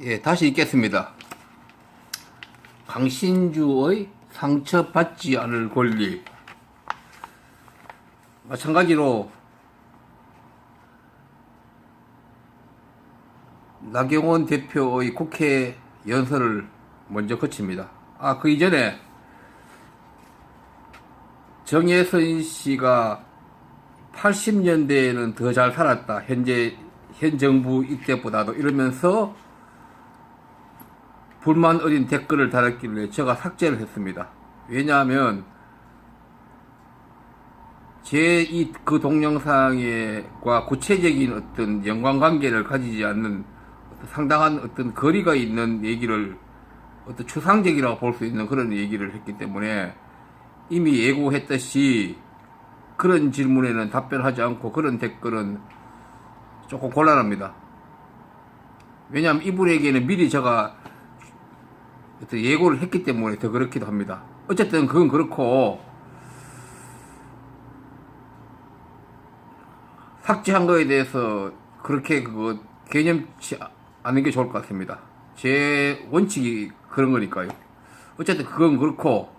예, 다시 읽겠습니다. 강신주의 상처받지 않을 권리. 마찬가지로 나경원 대표의 국회 연설을 먼저 거칩니다. 아, 그 이전에 정혜선 씨가 80년대에는 더 잘 살았다. 현재 현 정부 이때보다도 이러면서 불만 어린 댓글을 달았길래 제가 삭제를 했습니다. 왜냐하면 제 이 그 동영상과 구체적인 어떤 연관관계를 가지지 않는 상당한 어떤 거리가 있는 얘기를 어떤 추상적이라고 볼 수 있는 그런 얘기를 했기 때문에 이미 예고했듯이 그런 질문에는 답변하지 않고 그런 댓글은 조금 곤란합니다. 왜냐하면 이분에게는 미리 제가 예고를 했기 때문에 더 그렇기도 합니다. 어쨌든 그건 그렇고 삭제한 거에 대해서 그렇게 그거 개념치 않는 게 좋을 것 같습니다. 제 원칙이 그런 거니까요. 어쨌든 그건 그렇고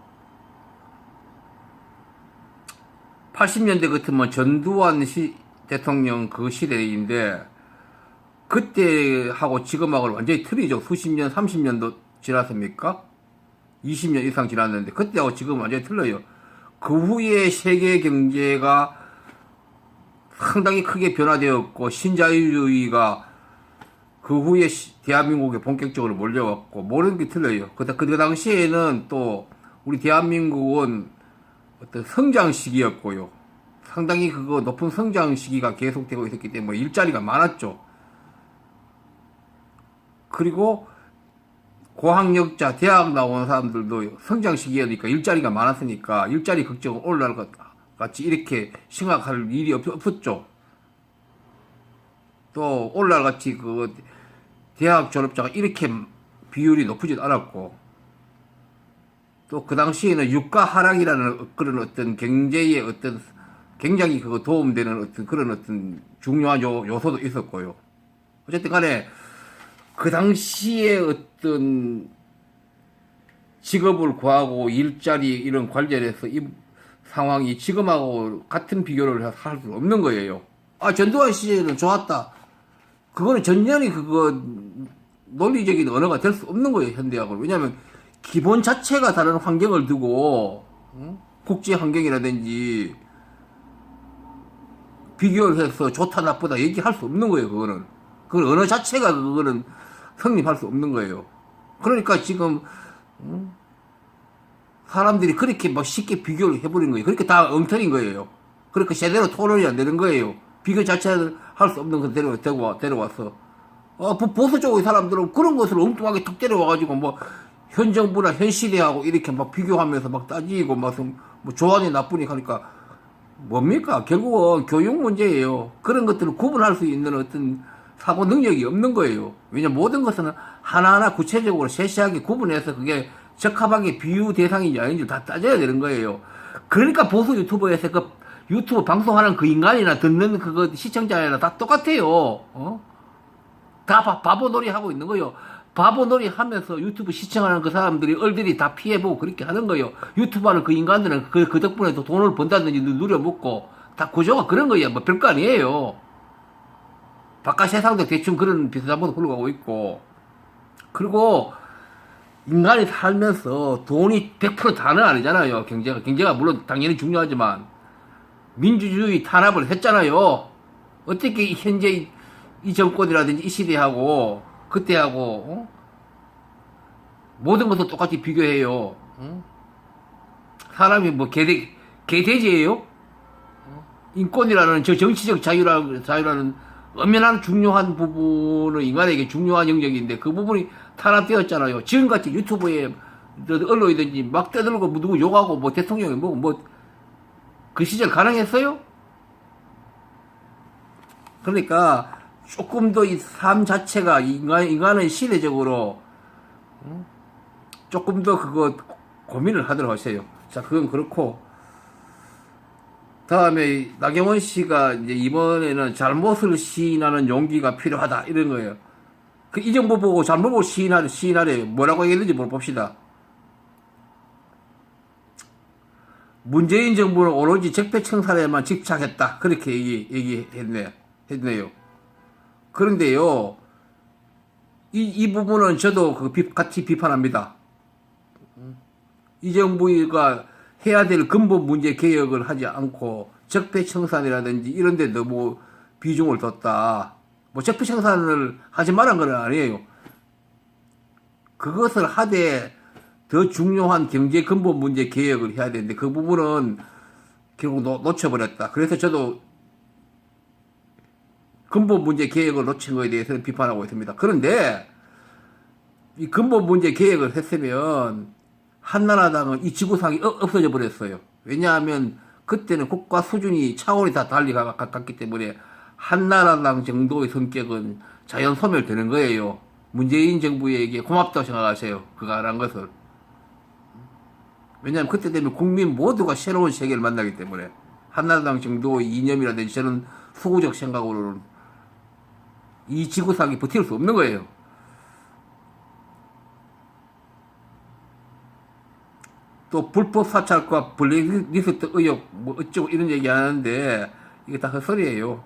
80년대 같으면 전두환 시, 대통령 그 시대인데 그때하고 지금하고는 완전히 틀리죠. 수십 년, 30년도 지났습니까? 20년 이상 지났는데 그때하고 지금 완전히 틀려요. 그 후에 세계 경제가 상당히 크게 변화되었고 신자유주의가 그 후에 시- 대한민국에 본격적으로 몰려왔고 모르는 게 틀려요. 그때 그 당시에는 또 우리 대한민국은 어떤 성장 시기였고요. 상당히 그거 높은 성장 시기가 계속되고 있었기 때문에 일자리가 많았죠. 그리고 고학력자 대학 나온 사람들도 성장 시기였으니까 일자리가 많았으니까 일자리 걱정은 올라갈 것 같이 이렇게 생각할 일이 없, 없었죠. 또 올라갈 같이 그 대학 졸업자가 이렇게 비율이 높지도 않았고 또 그 당시에는 유가 하락이라는 그런 어떤 경제의 어떤 굉장히 그거 도움되는 어떤 그런 어떤 중요한 요, 요소도 있었고요. 어쨌든 간에 그 당시에 어떤 직업을 구하고 일자리 이런 관련해서 이 상황이 지금하고 같은 비교를 할 수 없는 거예요. 아, 전두환 시절에는 좋았다. 그거는 전혀 그거 논리적인 언어가 될 수 없는 거예요, 현대하고. 왜냐하면 기본 자체가 다른 환경을 두고 응? 국제 환경이라든지 비교를 해서 좋다 나쁘다 얘기할 수 없는 거예요, 그거는. 그건 언어 자체가 그거는 성립할 수 없는 거예요. 그러니까 지금 음, 사람들이 그렇게 막 쉽게 비교를 해버린 거예요. 그렇게 다 엉터리인 거예요. 그러니까 제대로 토론이 안 되는 거예요. 비교 자체를 할 수 없는 거 데려, 데려와, 데려와서. 어, 보- 보수 쪽의 사람들은 그런 것을 엉뚱하게 툭 데려와가지고 뭐, 현 정부나 현 시대하고 이렇게 막 비교하면서 막 따지고 막, 뭐, 좋아하니 나쁘니 하니까, 뭡니까? 결국은 교육 문제예요. 그런 것들을 구분할 수 있는 어떤 사고 능력이 없는 거예요. 왜냐면 모든 것은 하나하나 구체적으로 세세하게 구분해서 그게 적합하게 비유 대상인지 아닌지 다 따져야 되는 거예요. 그러니까 보수 유튜버에서 그 유튜브 방송하는 그 인간이나 듣는 그거 시청자나 다 똑같아요. 어? 다 바, 바보 놀이 하고 있는 거예요. 바보 놀이 하면서 유튜브 시청하는 그 사람들이 얼들이 다 피해보고 그렇게 하는 거예요. 유튜브 하는 그 인간들은 그, 그 덕분에 또 돈을 번다든지 누려먹고 다 구조가 그런 거예요. 뭐 별거 아니에요. 바깥 세상도 대충 그런 비슷한 것도 흘러가고 있고. 그리고 인간이 살면서 돈이 100% 다는 아니잖아요. 경제가. 경제가 물론 당연히 중요하지만 민주주의 탄압을 했잖아요. 어떻게 이 현재 이- 이 정권이라든지 이 시대하고 그때하고 어? 모든 것을 똑같이 비교해요. 어? 사람이 뭐 개돼 개돼지예요? 어? 인권이라는 저 정치적 자유라, 자유라는 엄연한 중요한 부분은 인간에게 중요한 영역인데 그 부분이 탄압되었잖아요. 지금같이 유튜브에 언론이든지 막 떠들고 뭐 누구 욕하고 뭐 대통령이 뭐 뭐 그 시절 가능했어요? 그러니까 조금 더 이 삶 자체가 인간, 인간은 시대적으로 음, 조금 더 그거 고민을 하도록 하세요. 자, 그건 그렇고 다음에 나경원 씨가 이제 이번에는 잘못을 시인하는 용기가 필요하다 이런 거예요. 그 이 정부 보고 잘못 보고 시인하래, 시인하래. 뭐라고 얘기했는지 물어봅시다. 문재인 정부는 오로지 적폐청산에만 집착했다. 그렇게 얘기, 얘기했네, 했네요. 그런데요, 이, 이 부분은 저도 그 비- 같이 비판합니다. 이 정부가 해야 될 근본 문제 개혁을 하지 않고 적폐청산이라든지 이런 데 너무 비중을 뒀다. 뭐 적폐청산을 하지 말란 건 아니에요. 그것을 하되 더 중요한 경제 근본 문제 개혁을 해야 되는데 그 부분은 결국 놓, 놓쳐버렸다. 그래서 저도 근본 문제 개혁을 놓친 거에 대해서는 비판하고 있습니다. 그런데 이 근본 문제 개혁을 했으면 한나라당은 이 지구상이 어- 없어져 버렸어요. 왜냐하면 그때는 국가 수준이 차원이 다 달리 갔기 때문에 한나라당 정도의 성격은 자연 소멸되는 거예요. 문재인 정부에게 고맙다고 생각하세요. 그가 안 한 것을. 왜냐하면 그때 되면 국민 모두가 새로운 세계를 만나기 때문에 한나라당 정도의 이념이라든지 저는 수구적 생각으로는 이 지구상이 버틸 수 없는 거예요. 또 불법 사찰과 블랙리스트 의혹 뭐 어쩌고 이런 얘기 하는데 이게 다 헛소리예요.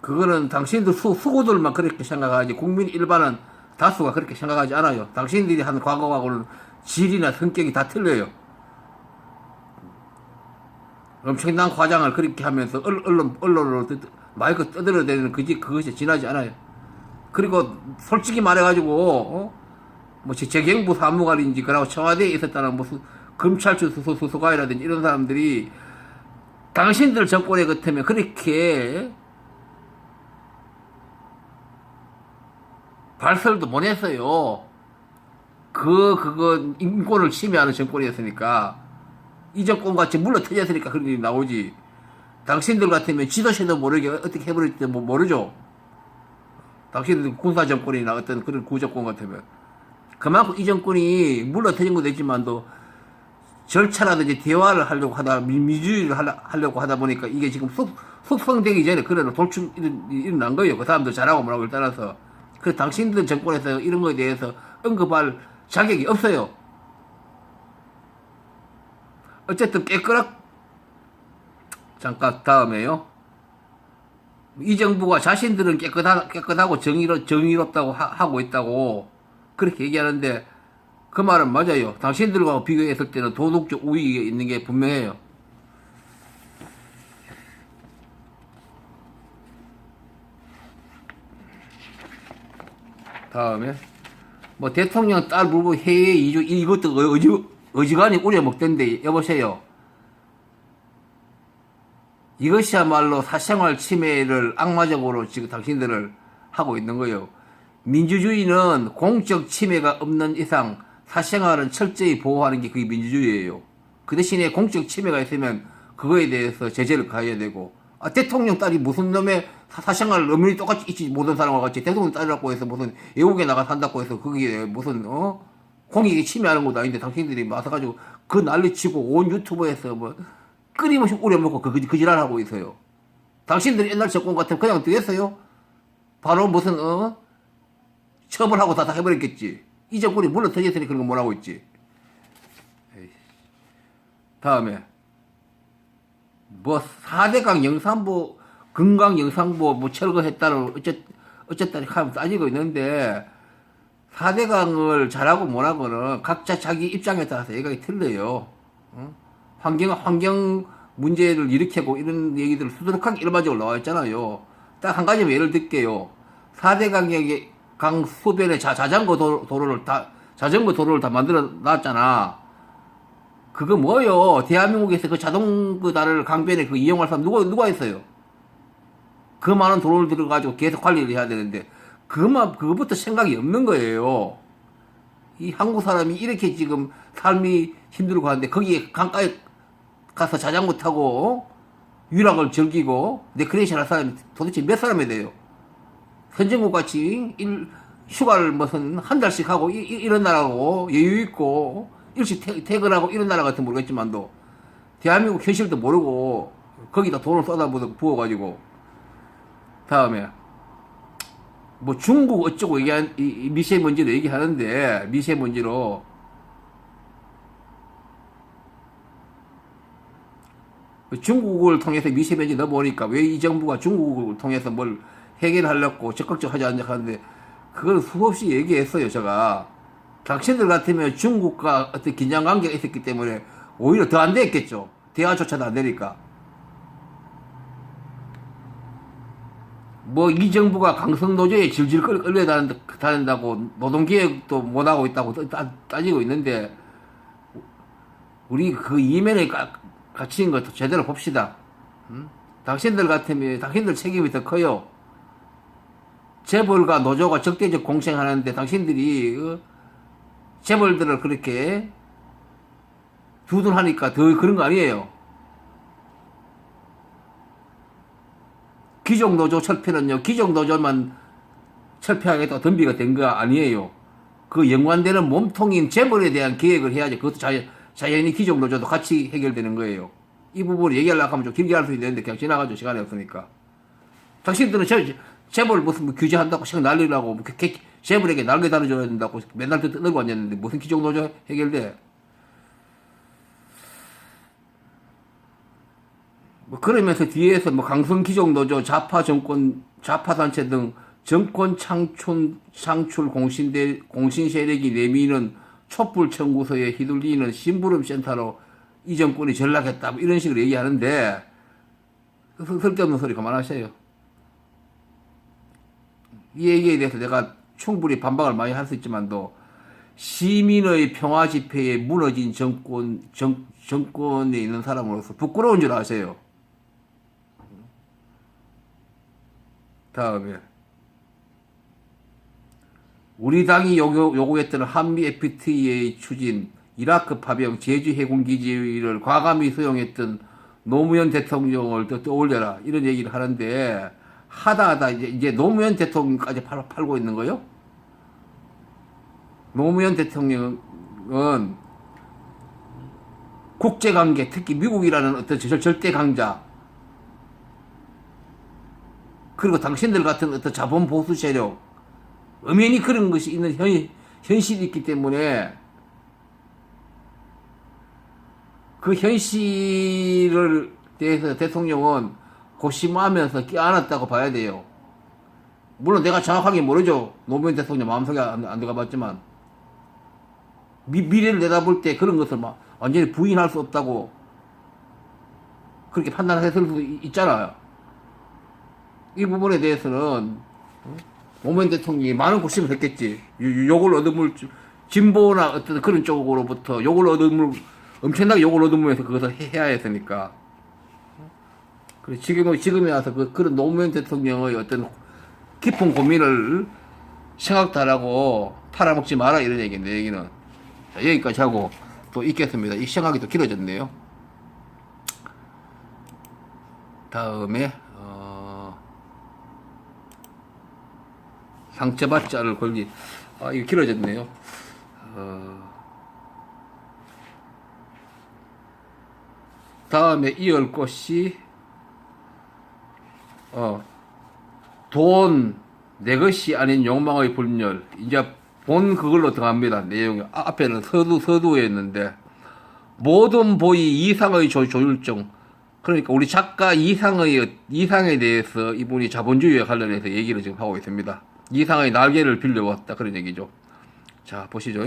그거는 당신들 수, 수고들만 그렇게 생각하지 국민 일반은 다수가 그렇게 생각하지 않아요. 당신들이 한 과거하고는 질이나 성격이 다 틀려요. 엄청난 과장을 그렇게 하면서 언- 언론, 언론으로 뜨- 마이크 떠들어대는 그지, 그것이 지나지 않아요. 그리고 솔직히 말해가지고, 어? 뭐, 재- 재경부 사무관인지, 그러고 청와대에 있었다는 무슨 검찰청 수소, 수소관이라든지 이런 사람들이 당신들 정권에 같으면 그렇게 발설도 못 했어요. 그, 그거, 인권을 침해하는 정권이었으니까. 이 정권 같이 물러 터졌으니까 그런 일이 나오지. 당신들 같으면 지도세도 모르게 어떻게 해버릴지 뭐 모르죠. 당신들 군사 정권이나 어떤 그런 구정권 같으면. 그만큼 이 정권이 물러 터진 것도 있지만도 절차라든지 대화를 하려고 하다, 미- 민주주의를 하려, 하려고 하다 보니까 이게 지금 숙, 숙성되기 전에 그런 돌출 일어난 거예요. 그 사람들 잘하고 뭐라고를 따라서. 그 당신들 정권에서 이런 거에 대해서 언급할 자격이 없어요. 어쨌든 깨끗한 잠깐 다음에요. 이 정부가 자신들은 깨끗하, 깨끗하고 정의로, 정의롭다고 하, 고 있다고 그렇게 얘기하는데 그 말은 맞아요. 당신들과 비교했을 때는 도덕적 우위에 있는 게 분명해요. 다음에 뭐 대통령 딸 물고 해외 이주 이것도 어지, 어지간히 우려먹던데 여보세요. 이것이야말로 사생활 침해를 악마적으로 지금 당신들을 하고 있는 거예요. 민주주의는 공적 침해가 없는 이상 사생활은 철저히 보호하는 게 그게 민주주의예요. 그 대신에 공적 침해가 있으면 그거에 대해서 제재를 가해야 되고 아, 대통령 딸이 무슨 놈의 사- 사생활 엄연히 똑같이 있지 모든 사람과 같이 대통령 딸이라고 해서 무슨 외국에 나가 산다고 해서 그게 무슨 어 공익에 침해하는 것도 아닌데 당신들이 와서가지고 그 난리 치고 온 유튜브에서 뭐 끊임없이 우려먹고 그, 그, 그 지랄하고 있어요. 당신들이 옛날 정권 같으면 그냥 되겠어요? 바로 무슨 어 처벌하고 다, 다 해버렸겠지. 이 정권이 물러터졌으니 그런 거 뭐라고 있지. 다음에 뭐 4대강 영산부 금강 영산부 뭐 철거했다는 어쨌 어쨌든 하면 따지고 있는데 4대강을 잘하고 못하고는 각자 자기 입장에 따라서 얘기가 틀려요. 응? 환경 환경 문제를 일으키고 이런 얘기들 수두룩하게 일반적으로 나와 있잖아요. 딱 한 가지만 예를 들게요. 4대 강의 강 수변에 자, 자전거 도, 도로를 다 자전거 도로를 다 만들어 놨잖아. 그거 뭐요? 대한민국에서 그 자동 그 나를 강변에 그 이용할 사람 누가 누가 있어요? 그 많은 돈을 들어가지고 계속 관리를 해야 되는데 그만 그것부터 생각이 없는 거예요. 이 한국 사람이 이렇게 지금 삶이 힘들고 하는데 거기에 강가에 가서 자전거 타고 유락을 즐기고 레크레이션 할 사람이 도대체 몇 사람이 돼요? 선진국 같이 일, 휴가를 무슨 한 달씩 하고 이, 이- 이런 나라고 여유 있고 일찍 퇴, 퇴근하고 이런 나라 같은 모르겠지만도 대한민국 현실도 모르고 거기다 돈을 쏟아 부어가지고 다음에 뭐 중국 어쩌고 얘기한 이- 이 미세먼지로 얘기하는데 미세먼지로 중국을 통해서 미세먼지 넘어오니까 왜 이 정부가 중국을 통해서 뭘 해결하려고 적극적 하지 않냐 하는데 그걸 수없이 얘기했어요 제가. 당신들 같으면 중국과 어떤 긴장 관계가 있었기 때문에 오히려 더 안 됐겠죠. 대화조차도 안 되니까. 뭐 이 정부가 강성 노조에 질질 끌- 끌려 다닌다- 다닌다고 노동계획도 못하고 있다고 따, 따지고 있는데 우리 그 이면에 가, 갇힌 것도 제대로 봅시다. 음? 당신들 같으면 당신들 책임이 더 커요. 재벌과 노조가 적대적 공생하는데 당신들이 어? 재벌들을 그렇게 두둔하니까 더 그런 거 아니에요. 귀족 노조 철폐는요, 귀족 노조만 철폐하겠다고 덤비가 된 거 아니에요. 그 연관되는 몸통인 재벌에 대한 계획을 해야지. 그것도 자, 자연히 귀족 노조도 같이 해결되는 거예요. 이 부분을 얘기하려고 하면 좀 길게 할 수 있는데 그냥 지나가죠. 시간이 없으니까. 당신들은 재, 재벌 무슨 뭐 규제한다고 시간 날리라고 뭐 개- 재벌에게 날개 달아줘야 된다고 맨날 떠들고 앉았는데 무슨 귀족 노조 해결돼? 뭐 그러면서 뒤에서 뭐 강성 기종 노조, 좌파 정권, 좌파 단체 등 정권 창출 창출 공신대 공신 세력이 내미는 촛불 청구서에 휘둘리는 심부름 센터로 이 정권이 전락했다 뭐 이런 식으로 얘기하는데 그 쓸데없는 소리 그만하세요. 이 얘기에 대해서 내가 충분히 반박을 많이 할 수 있지만도 시민의 평화 집회에 무너진 정권 정, 정권에 있는 사람으로서 부끄러운 줄 아세요. 다음에 우리 당이 요구, 요구했던 한미 FTA의 추진, 이라크 파병, 제주 해군기지를 과감히 수용했던 노무현 대통령을 또 떠올려라 이런 얘기를 하는데 하다 하다 이제, 이제 노무현 대통령까지 팔, 팔고 있는 거요? 노무현 대통령은 국제관계, 특히 미국이라는 어떤 절- 절대 강자, 그리고 당신들 같은 어떤 자본 보수 세력, 엄연히 그런 것이 있는 현, 현실이 있기 때문에 그 현실을 대해서 대통령은 고심하면서 껴안았다고 봐야 돼요. 물론 내가 정확하게 모르죠. 노무현 대통령 마음속에 안, 안 들어가봤지만 미, 미래를 내다볼 때 그런 것을 막 완전히 부인할 수 없다고 그렇게 판단했을 수 있- 있잖아요. 이 부분에 대해서는 어? 노무현 대통령이 많은 고심을 했겠지. 욕을 주- 진보나 어떤 그런 쪽으로부터 욕을 얻음을 엄청나게 욕을 얻으면서 그것을 해- 해야 했으니까. 그래 지금 지금에 와서 그 그런 노무현 대통령의 어떤 깊은 고민을 생각도 안 하고 팔아먹지 마라 이런 얘기인데 얘기는 자, 여기까지 하고 또 있겠습니다. 이 생각이 또 길어졌네요. 다음에 어, 상처받자를 걸기 아 이거 길어졌네요. 어, 다음에 이을 것이 어, 돈, 내 것이 아닌 욕망의 불멸. 이제 본 그걸로 들어갑니다. 내용이. 아, 앞에는 서두, 서두였는데. 모든 보이 이상의 조, 조율정. 그러니까 우리 작가 이상의, 이상에 대해서 이분이 자본주의에 관련해서 얘기를 지금 하고 있습니다. 이상의 날개를 빌려왔다. 그런 얘기죠. 자, 보시죠.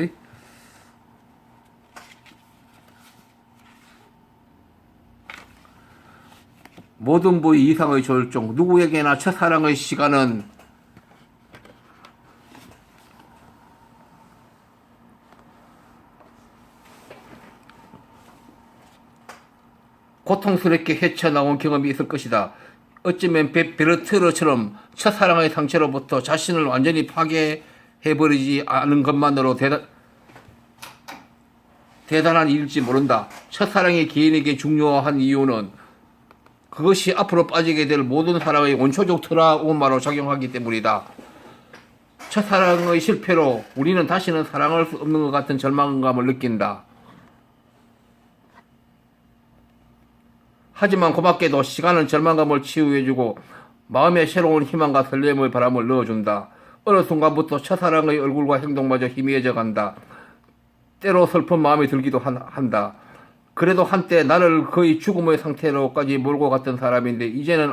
모든 부위 이상의 절종 누구에게나 첫사랑의 시간은 고통스럽게 헤쳐나온 경험이 있을 것이다. 어쩌면 베, 베르트르처럼 첫사랑의 상처로부터 자신을 완전히 파괴해버리지 않은 것만으로 대단, 대단한 일일지 모른다. 첫사랑이 개인에게 중요한 이유는 그것이 앞으로 빠지게 될 모든 사람의 원초적 트라우마로 작용하기 때문이다. 첫사랑의 실패로 우리는 다시는 사랑할 수 없는 것 같은 절망감을 느낀다. 하지만 고맙게도 시간은 절망감을 치유해주고 마음에 새로운 희망과 설렘의 바람을 넣어준다. 어느 순간부터 첫사랑의 얼굴과 행동마저 희미해져 간다. 때로 슬픈 마음이 들기도 한- 한다. 그래도 한때 나를 거의 죽음의 상태로까지 몰고 갔던 사람인데 이제는